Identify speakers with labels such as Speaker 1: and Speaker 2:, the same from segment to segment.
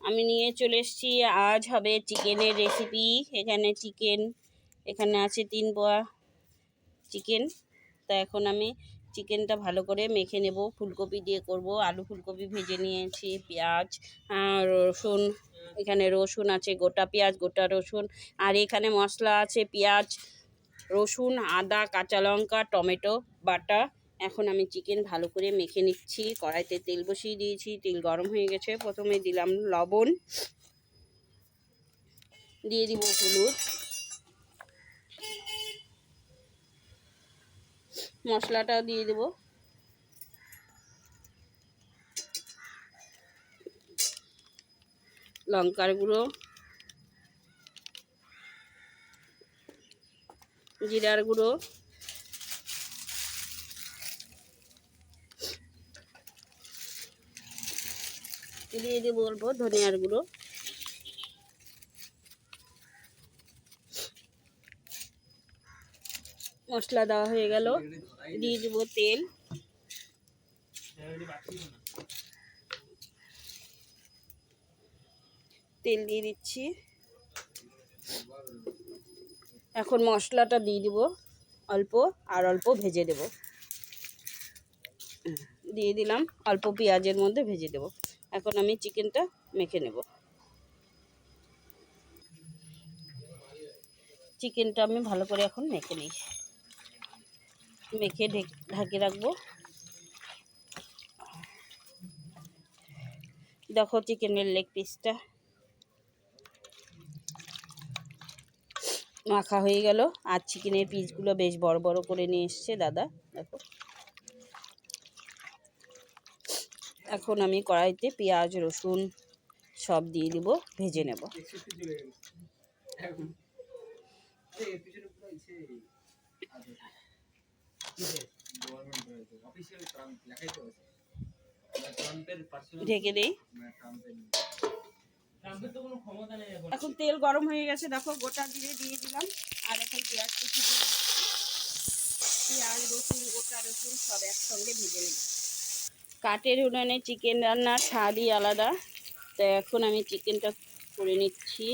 Speaker 1: আমি নিয়ে চলে এসেছি। আজ হবে চিকেনের রেসিপি এখানে চিকেন, এখানে আছে তিন পোয়া চিকেন। তা এখন আমি চিকেনটা ভালো করে মেখে নেব। ফুলকপি দিয়ে করব। আলু ফুলকপি ভেজে নিয়েছি, পেঁয়াজ রসুন। এখানে রসুন আছে, গোটা পেঁয়াজ, গোটা রসুন। আর এখানে মশলা আছে, পেঁয়াজ, রসুন, আদা, কাঁচা লঙ্কা, টমেটো, বাটা। এখন আমি চিকেন ভালো করে মেখে নিচ্ছি। কড়াইতে তেল বসিয়ে দিয়েছি, তেল গরম হয়ে গেছে। প্রথমে দিলাম লবণ। দিয়ে দিব হলুদ। মশলাটাও দিয়ে দেব। লঙ্কার গুঁড়ো। জিরার গুঁড়ো। দিয়ে দেবো অল্প ধনিয়ার গুঁড়ো। মশলা দেওয়া হয়ে গেল। দিয়ে দেবো তেল। তেল দিয়ে দিচ্ছি। এখন মশলাটা দিয়ে দিব অল্প, আর অল্প ভেজে দেব। দিয়ে দিলাম, অল্প পেঁয়াজের মধ্যে ভেজে দেব। এখন আমি চিকেনটা মেখে নেব। চিকেনটা আমি ভালো করে এখন মেখে নিই। মেখে ঢাকে রাখব। দেখো চিকেনের লেগ পিসটা মাখা হয়ে গেল। আর চিকেনের পিসগুলো বেশ বড় বড় করে নিয়ে এসছে দাদা, দেখো। এখন আমি কড়াইতে পেঁয়াজ, রসুন সব দিয়ে দিব, ভেজে নেব। ঢেকে দিই। এখন তেল গরম হয়ে গেছে, দেখো, গোটা জিরে দিয়ে দিলাম। আর এখন পেঁয়াজ পেঁয়াজ, রসুন, গোটা রসুন সব একসঙ্গে ভেজে নিই কাঠের উনানে চিকেন রান্নার স্বাদই আলাদা। তো এখন আমি চিকেনটা করে নিচ্ছি,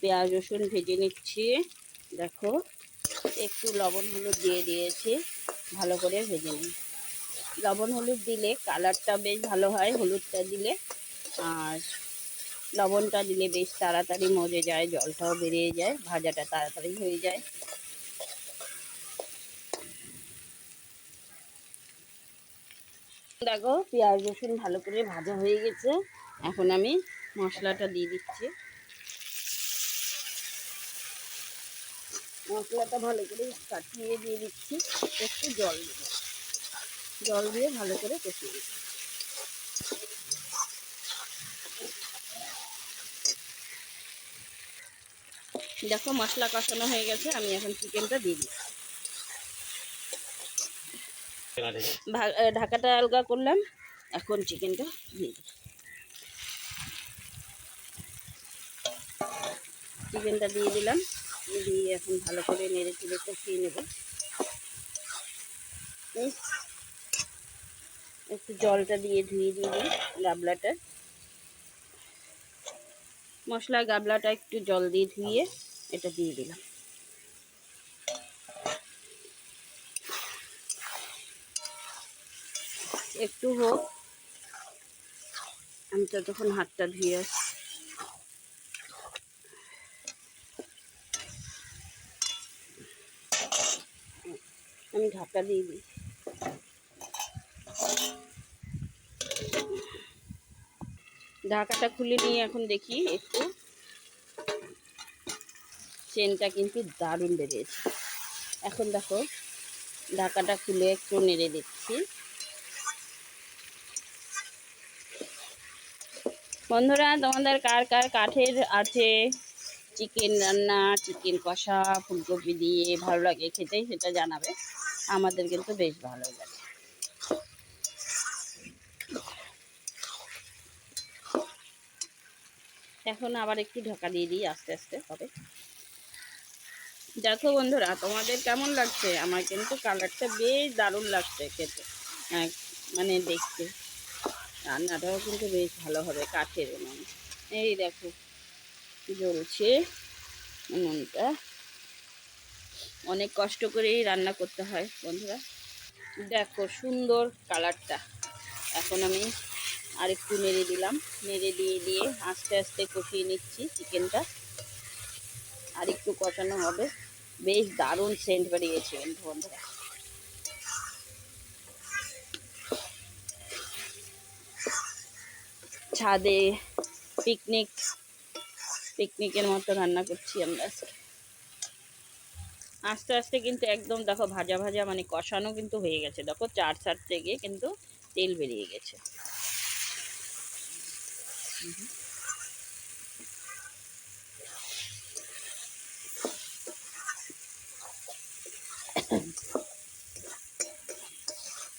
Speaker 1: পেঁয়াজ, রসুন ভেজে নিচ্ছি। দেখো, একটু লবণ, হলুদ দিয়ে দিয়েছি, ভালো করে ভেজে নিই। লবণ, হলুদ দিলে কালারটা বেশ ভালো হয়, হলুদটা দিলে। আর লবণটা দিলে বেশ তাড়াতাড়ি মজে যায়, জলটাও বেরিয়ে যায়, ভাজাটা তাড়াতাড়ি হয়ে যায়। দেখো পেঁয়াজ, রসুন ভালো করে ভাজা হয়ে গেছে। এখন আমি মশলাটা দিয়ে দিচ্ছি। মশলাটা ভালো করে কাটিয়ে দিয়ে দিচ্ছি, একটু জল দেবো জল দিয়ে ভালো করে কষিয়ে দিচ্ছি। দেখো মশলা কষানো হয়ে গেছে, আমি এখন চিকেনটা দিয়ে দিচ্ছি। ঢাকাটা আলগা করলাম। এখন চিকেনটা দিয়ে চিকেনটা দিয়ে দিলাম। দিয়ে এখন ভালো করে নেড়ে চেড়ে কষিয়ে নেব। একটু জলটা দিয়ে ধুয়ে দিয়ে দিই গাবলাটা। মশলা গাবলাটা একটু জল দিয়ে ধুয়ে এটা দিয়ে দিলাম। একটু হোক। আমি ততক্ষণ হাতটা ধুয়ে আসছি। আমি ঢাকা দিয়ে দিই। ঢাকাটা খুলে নিয়ে এখন দেখি একটু। চেনটা কিন্তু দারুণ বেরিয়েছে। এখন দেখো, ঢাকাটা খুলে একটু নেড়ে দিচ্ছি। বন্ধুরা, তোমাদের কার কার কাঠের আছে? চিকেন রান্না, চিকেন কষা, ফুলকপি দিয়ে ভালো লাগে খেতে, সেটা জানাবে। আমাদের কিন্তু বেশ ভালো লাগে। এখন আবার একটু ঢাকা দিয়ে দিই, আস্তে আস্তে হবে। দেখো বন্ধুরা, তোমাদের কেমন লাগছে? আমার কিন্তু কালারটা বেশ দারুণ লাগছে খেতে। মানে দেখতে। রান্নাটাও কিন্তু বেশ ভালো হবে কাঠের উনুন এই দেখো, জ্বলছে উনুনটা। অনেক কষ্ট করেই রান্না করতে হয়, বন্ধুরা। দেখো সুন্দর কালারটা। এখন আমি আরেকটু নেড়ে দিলাম। নেড়ে দিয়ে দিয়ে আস্তে আস্তে কষিয়ে নিচ্ছি চিকেনটা। আর একটু কষানো হবে। বেশ দারুণ সেন্ট বেরিয়েছে বন্ধু বন্ধুরা। ছাদে পিকনিক পিকনিকের মতো রান্না করছি আমরা আজকে। আস্তে আস্তে কিন্তু একদম দেখো ভাজা ভাজা মানে কষানো কিন্তু হয়ে গেছে। দেখো চার সার থেকে কিন্তু তেল বেরিয়ে গেছে।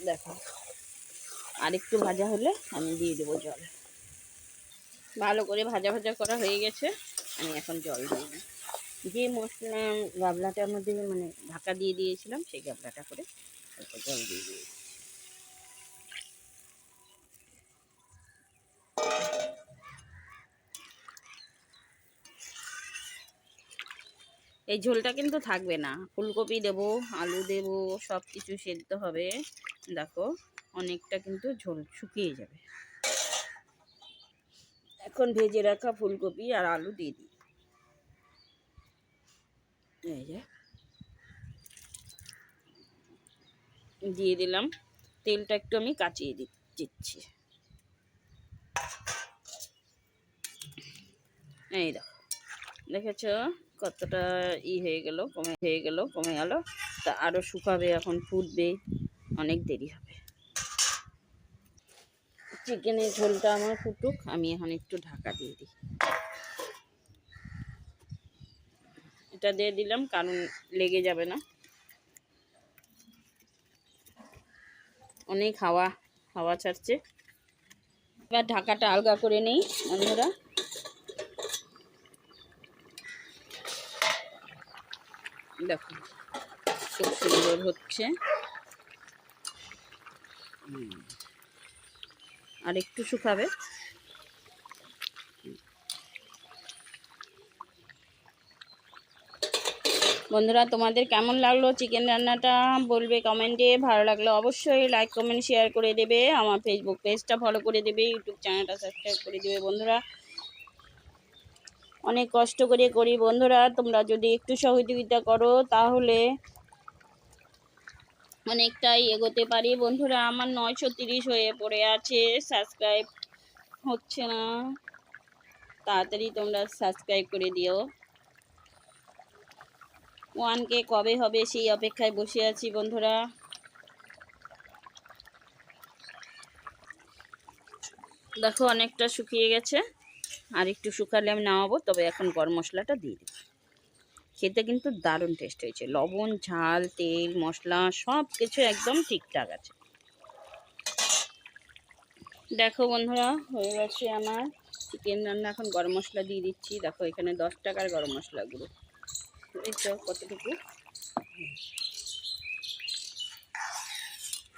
Speaker 1: দেখো, আরেকটু ভাজা হলে আমি দিয়ে দেবো জল। ভালো করে ভাজা ভাজা করা হয়ে গেছে। আমি এখন জল দিই। না যে মশলা গাবলাটার মধ্যে মানে ঢাকা দিয়ে দিয়েছিলাম, সেই গাবলাটা করে অল্প জল দিয়ে দিয়েছি এই ঝোলটা কিন্তু থাকবে না। ফুলকপি দেব, আলু দেব সব কিছু সেদ্ধ হবে। দেখো, অনেকটা কিন্তু ঝোল শুকিয়ে যাবে। এখন ভেজে রাখা ফুলকপি আর আলু দিয়ে দিই। এই যে। দিয়ে দিলাম। তেলটা একটু আমি কাচিয়ে দিচ্ছি। এই দেখো। দেখেছ? কতটা ই হয়ে গেল, কমে হয়ে গেল, কমে গেল। তা আরও শুকাবে, এখন ফুটবে। অনেক দেরি হবে। চিকেনের ঝোলটা আমার ফুটুক, আমি এখন একটু ঢাকা দিয়ে দিই। এটা দিয়ে দিলাম, কারণ লেগে যাবে না। অনেক হাওয়া হাওয়া ছাড়ছে। এবার ঢাকাটা আলগা করে নেই, বন্ধুরা। দেখো, খুব সুন্দর হচ্ছে। হুম। আর একটু শুকাবে। বন্ধুরা, তোমাদের কেমন লাগল চিকেন রান্নাটা? বলবে কমেন্টে ভালো লাগল অবশ্যই লাইক কমেন্ট শেয়ার করে দেবে। আমার ফেসবুক পেজটা ফলো করে দেবে। ইউটিউব চ্যানেলটা সাবস্ক্রাইব করে দেবে বন্ধুরা। অনেক কষ্ট করে করি বন্ধুরা। তোমরা যদি একটু সহযোগিতা করো, তাহলে অনেকটাই এগোতে পারি। বন্ধুরা, আমার নয়শো তিরিশ হয়ে পড়ে আছে। সাবস্ক্রাইব হচ্ছে না। তাড়াতাড়ি তোমরা সাবস্ক্রাইব করে দিও। ওয়ানকে কবে হবে সেই অপেক্ষায় বসে আছি বন্ধুরা। দেখো, অনেকটা শুকিয়ে গেছে। আর একটু শুকালে আমি নামাবো, তবে এখন গরম মশলাটা দিয়ে দেবো খেতে কিন্তু দারুণ টেস্ট হয়েছে। লবণ, ঝাল, তেল, মশলা সব কিছু একদম ঠিকঠাক আছে। দেখো বন্ধুরা, হয়ে গেছে আমার চিকেন রান্না। এখন গরম মশলা দিয়ে দিচ্ছি। দেখো এখানে দশ টাকার গরম মশলা গুঁড়ো। কতটুকু?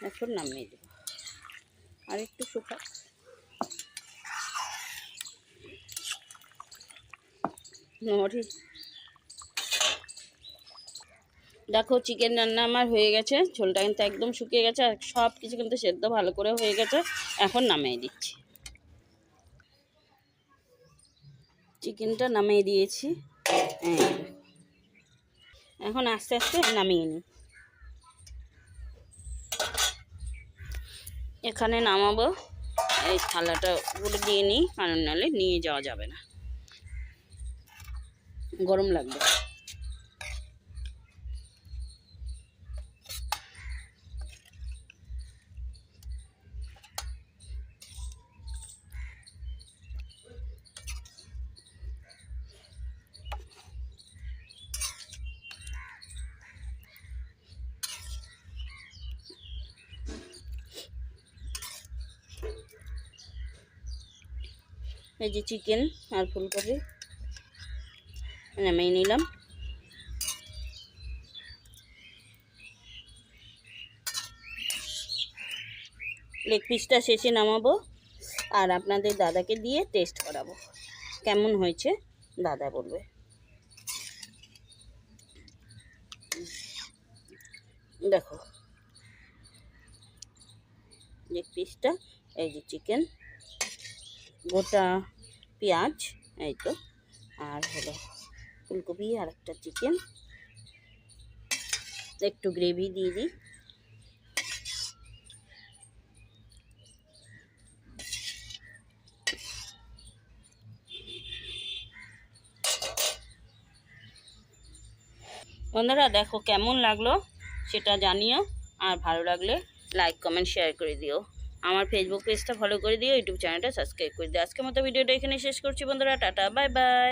Speaker 1: এখন নামিয়ে দেবো। আর একটু শুকা। নড়ি দেখো চিকেন রান্না আমার হয়ে গেছে, ঝোলটা কিন্তু একদম শুকিয়ে গেছে আর সব কিছু কিন্তু সেদ্ধ ভালো করে হয়ে গেছে, এখন নামিয়ে দিচ্ছি। চিকেনটা নামিয়ে দিয়েছি এখন আস্তে আস্তে নামিয়ে নিই। এখানে নামাবো, এই থালাটা উপরে দিয়ে নিই কারণ নাহলে নিয়ে যাওয়া যাবে না। গরম লাগবে। এই যে চিকেন আর ফুলকপি। নামিয়ে নিলাম। লেগ পিসটা শেষে নামাবো আর আপনাদের দাদাকে দিয়ে টেস্ট করাবো। কেমন হয়েছে? দাদা বলবে। দেখো। লেগ পিসটা, এই যে চিকেন গোটা পেঁয়াজ, এই তো, আর হলো ফুলকপি আর একটা চিকেন একটু গ্রেভি দিয়ে দিই। বন্ধুরা, দেখো কেমন লাগল সেটা জানিও, আর ভালো লাগলে লাইক কমেন্ট শেয়ার করে দিও। আমার ফেসবুক পেজটা ফলো করে দিও ইউটিউব চ্যানেলটা সাবস্ক্রাইব করে দিও। আজকের মতো ভিডিওটা এখানে শেষ করছি বন্ধুরা, টাটা বাই বাই